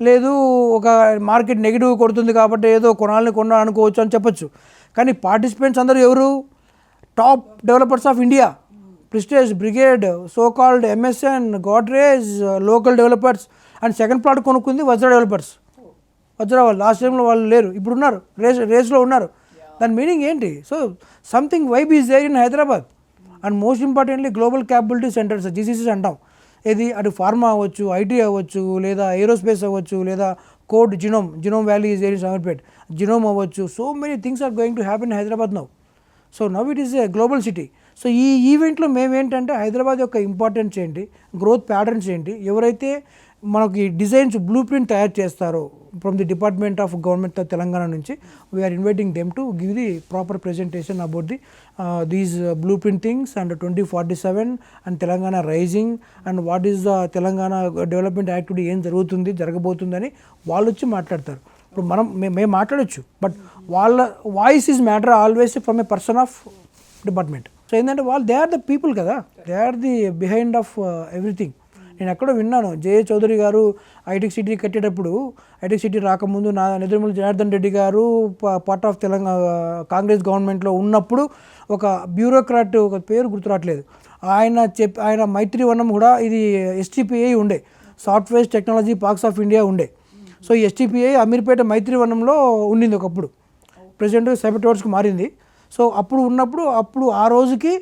లేదు ఒక market negative కొడుతుంది కాబట్టి ఏదో కొనాలని కొన్నా అనుకోవచ్చు అని చెప్పొచ్చు. కానీ పార్టిసిపెంట్స్ అందరూ ఎవరు? Top developers of India. Prestige Brigade so called MSN Godrej local developers and second plot కొనుక్కుంది Vajra developers. వజ్ర వాళ్ళు లాస్ట్ టైంలో వాళ్ళు లేరు. ఇప్పుడు ఉన్నారు రేస్ రేస్లో ఉన్నారు. దాని మీనింగ్ ఏంటి? So something vibe is there in Hyderabad and most importantly global capability centres GCCs అంటాం. ఏది? అటు ఫార్మా అవ్వచ్చు ఐటీ అవ్వచ్చు లేదా ఏరోస్పేస్ అవ్వచ్చు లేదా code genome genome valley is areas Ameerpet genome అవ్వచ్చు. So many things are going to happen Hyderabad now so now it is a global city so ఈ ఈవెంట్లో మేమేంటంటే హైదరాబాద్ యొక్క ఇంపార్టెన్స్ ఏంటి? గ్రోత్ ప్యాటర్న్స్ ఏంటి? ఎవరైతే మనకి డిజైన్స్ బ్లూ ప్రింట్ తయారు చేస్తారో from the department of government of Telangana నుంచి we are inviting them to give the proper presentation about the these blueprint things and twenty forty seven and Telangana rising and what is the Telangana development activity ఏం జరుగుతుంది జరగబోతుందని వాళ్ళు వచ్చి మాట్లాడతారు. ఇప్పుడు మనం మే- మేము మాట్లాడచ్చు బట్ వాళ్ళ voice is matter always from a person of department so ఏంటంటే వాళ్ళు దే ఆర్ ద పీపుల్ కదా they are the behind of everything నేను ఎక్కడో విన్నాను. జయ చౌదరి గారు ఐటిక్ సిటీ కట్టేటప్పుడు ఐటిక్ సిటీ రాకముందు నా నిద్రమూలి జనార్దన్ రెడ్డి గారు పార్ట్ ఆఫ్ తెలంగాణ కాంగ్రెస్ గవర్నమెంట్లో ఉన్నప్పుడు ఒక బ్యూరోక్రాట్ ఒక పేరు గుర్తురావట్లేదు. ఆయన చెప్ ఆయన మైత్రివనం కూడా ఇది ఎస్టీపీఐ ఉండే. Software technology parks of India ఉండే. సో ఈ ఎస్టీపీఐ అమీర్పేట మైత్రివనంలో ఉండింది ఒకప్పుడు. ప్రెసిడెంట్ సెపటోర్స్కి మారింది. సో అప్పుడు ఉన్నప్పుడు అప్పుడు ఆ రోజుకి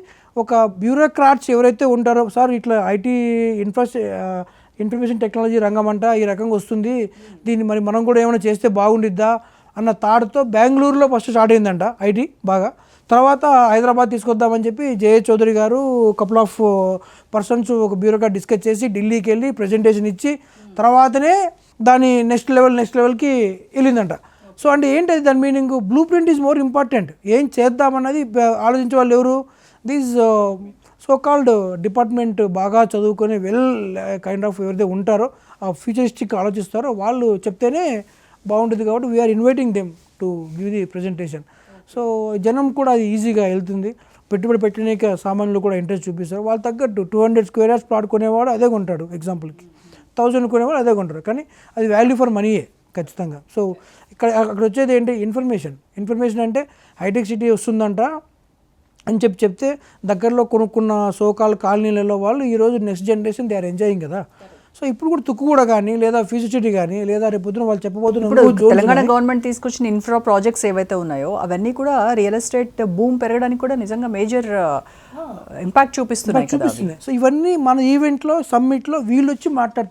ఒక బ్యూరోక్రాట్స్ ఎవరైతే ఉంటారో సార్ ఇట్లా ఐటీ ఇన్ఫ్రాస్ ఇన్ఫర్మేషన్ టెక్నాలజీ రంగం అంట ఈ రకంగా వస్తుంది. దీన్ని మరి మనం కూడా ఏమైనా చేస్తే బాగుండిద్దా అన్న థాట్తో బెంగళూరులో ఫస్ట్ స్టార్ట్ అయిందంట ఐటీ బాగా. తర్వాత హైదరాబాద్ తీసుకొద్దామని చెప్పి Jaya Chowdary garu couple of persons ఒక బ్యూరోక్రాట్ డిస్కస్ చేసి ఢిల్లీకి వెళ్ళి ప్రజెంటేషన్ ఇచ్చి తర్వాతనే దాని నెక్స్ట్ లెవెల్ నెక్స్ట్ లెవెల్కి వెళ్ళిందంట. సో అంటే ఏంటి దాని meaning blueprint is more important ఏం చేద్దామన్నది ఆలోచించే వాళ్ళు ఎవరు? దీస్ సో కాల్డ్ డిపార్ట్మెంట్ బాగా చదువుకొని వెల్ కైండ్ ఆఫ్ ఎవరైతే ఉంటారో ఆ ఫ్యూచరిస్టిక్ ఆలోచిస్తారో వాళ్ళు చెప్తేనే బాగుంటుంది కాబట్టి we are inviting them to give the presentation so జనం కూడా అది ఈజీగా వెళ్తుంది. పెట్టుబడి పెట్టడానికి సామాన్లు కూడా ఇంట్రెస్ట్ చూపిస్తారు. వాళ్ళు తగ్గట్టు two hundred square yards plot కొనేవాడు అదే కొంటాడు ఎగ్జాంపుల్కి థౌజండ్ కొనేవాడు అదే కొంటారు కానీ అది వాల్యూ ఫర్ మనీయే ఖచ్చితంగా. సో ఇక్కడ అక్కడ వచ్చేది ఏంటి? ఇన్ఫర్మేషన్ ఇన్ఫర్మేషన్ అంటే హైటెక్ సిటీ వస్తుందంట అని చెప్పి చెప్తే దగ్గరలో కొనుక్కున్న సోకాల్ కాలనీలలో వాళ్ళు ఈరోజు next generation they are enjoying కదా. సో ఇప్పుడు కూడా తుక్కు కూడా కానీ లేదా ఫ్యూచర్ సిటీ కానీ లేదా రేపు పొద్దున వాళ్ళు చెప్పబోతున్న ఇప్పుడు ఇంకో zones తెలంగాణ గవర్నమెంట్ తీసుకొచ్చిన ఇన్ఫ్రా ప్రాజెక్ట్స్ ఏవైతే ఉన్నాయో అవన్నీ కూడా రియల్ ఎస్టేట్ భూమి పెరగడానికి కూడా నిజంగా మేజర్ ఇంపాక్ట్ చూపిస్తున్నాయి కదా అవి. చూపిస్తున్నాయి. సో ఇవన్నీ మన ఈవెంట్లో సమ్మిట్లో వీళ్ళు వచ్చి మాట్లాడతారు.